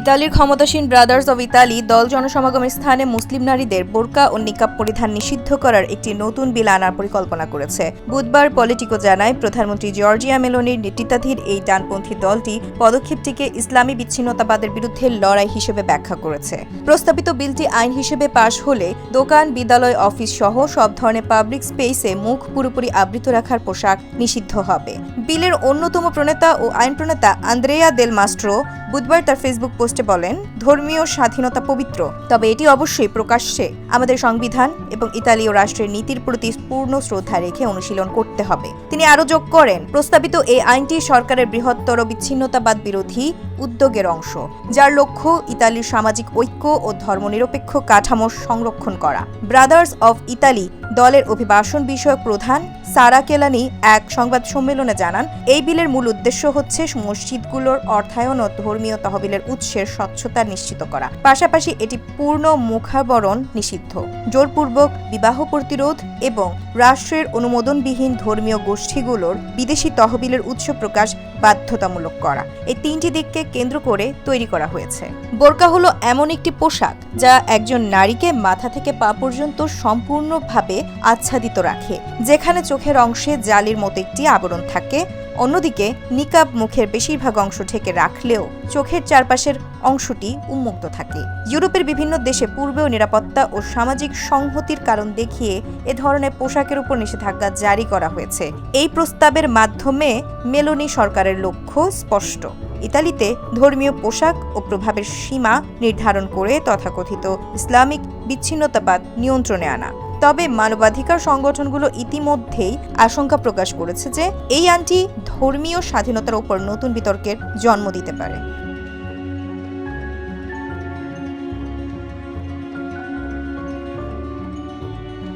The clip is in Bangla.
ইতালির ক্ষমতাসীন ব্রাদার্স অব ইতালি দল জনসমাগমের স্থানে মুসলিম নারীদের বোরকা ও নিকাব পরিধান নিষিদ্ধ করার একটি নতুন বিল আনার পরিকল্পনা করেছে। বুধবার পলিটিকো জানায়, প্রধানমন্ত্রী জর্জিয়া মেলোনির নেতৃত্বাধীন এই ডানপন্থী দলটি পদক্ষেপটিকে ইসলামী বিচ্ছিন্নতাবাদের বিরুদ্ধে লড়াই হিসেবে ব্যাখ্যা করেছে। প্রস্তাবিত বিলটি আইন হিসেবে পাশ হলে দোকান, বিদ্যালয়, অফিস সহ সব ধরনের পাবলিক স্পেসে মুখ পুরোপুরি আবৃত রাখার পোশাক নিষিদ্ধ হবে। বিলের অন্যতম প্রণেতা ও আইন প্রণেতা আন্দ্রেয়া দেল মাস্ট্রো বুধবার তার ফেসবুক পোস্টে বলেন, ধর্মীয় স্বাধীনতা পবিত্র। তবে এটি অবশ্যই প্রকাশ্যে। আমাদের সংবিধান এবং ইতালীয় রাষ্ট্রের নীতির প্রতি পূর্ণ শ্রদ্ধা রেখে অনুশীলন করতে হবে। তিনি আরও যোগ করেন, প্রস্তাবিত এই আইনটি সরকারের বৃহত্তর বিচ্ছিন্নতাবাদ বিরোধী উদ্যোগের অংশ, যার লক্ষ্য ইতালির সামাজিক ঐক্য ও ধর্মনিরপেক্ষ কাঠামো সংরক্ষণ করা। ব্রাদার্স অফ ইতালি দলের অভিবাসন বিষয়ক প্রধান সারা কেলানি এক সংবাদ সম্মেলনে জানান, এই বিলের মূল উদ্দেশ্য হচ্ছে মসজিদগুলোর অর্থায়ন ও ধর্মীয় তহবিলের উৎসের স্বচ্ছতা নিশ্চিত করা। পাশাপাশি এটি পূর্ণ মুখাবরণ নিষিদ্ধ। জোরপূর্বক বিবাহ প্রতিরোধ এবং রাষ্ট্রের অনুমোদনবিহীন ধর্মীয় গোষ্ঠীগুলোর বিদেশি তহবিলের উৎস প্রকাশ বাধ্যতামূলক করা। এই তিনটি দিককে কেন্দ্র করে তৈরি করা হয়েছে। বোরকা হলো এমন একটি পোশাক যা একজন নারীকে মাথা থেকে পা পর্যন্ত সম্পূর্ণভাবে আচ্ছাদিত রাখে, যেখানে চোখের অংশে জালির মতো একটি আবরণ থাকে, অন্যদিকে নিকাব মুখের বেশিরভাগ অংশ ঢেকে রাখলেও চোখের চারপাশের অংশটি উন্মুক্ত থাকে। ইউরোপের বিভিন্ন দেশে পূর্বেও নিরাপত্তা ও সামাজিক সংহতির কারণ দেখিয়ে এ ধরনের পোশাকের উপর নিষেধাজ্ঞা জারি করা হয়েছে। এই প্রস্তাবের মাধ্যমে মেলোনি সরকারের লক্ষ্য স্পষ্ট। ইতালিতে ধর্মীয় পোশাক ও প্রভাবের সীমা নির্ধারণ করে তথাকথিত ইসলামিক বিচ্ছিন্নতাবাদ নিয়ন্ত্রণে আনা। তবে মানবাধিকার সংগঠনগুলো ইতিমধ্যেই আশঙ্কা প্রকাশ করেছে যে এই আইনটি ধর্মীয় স্বাধীনতার ওপর নতুন বিতর্কের জন্ম দিতে পারে।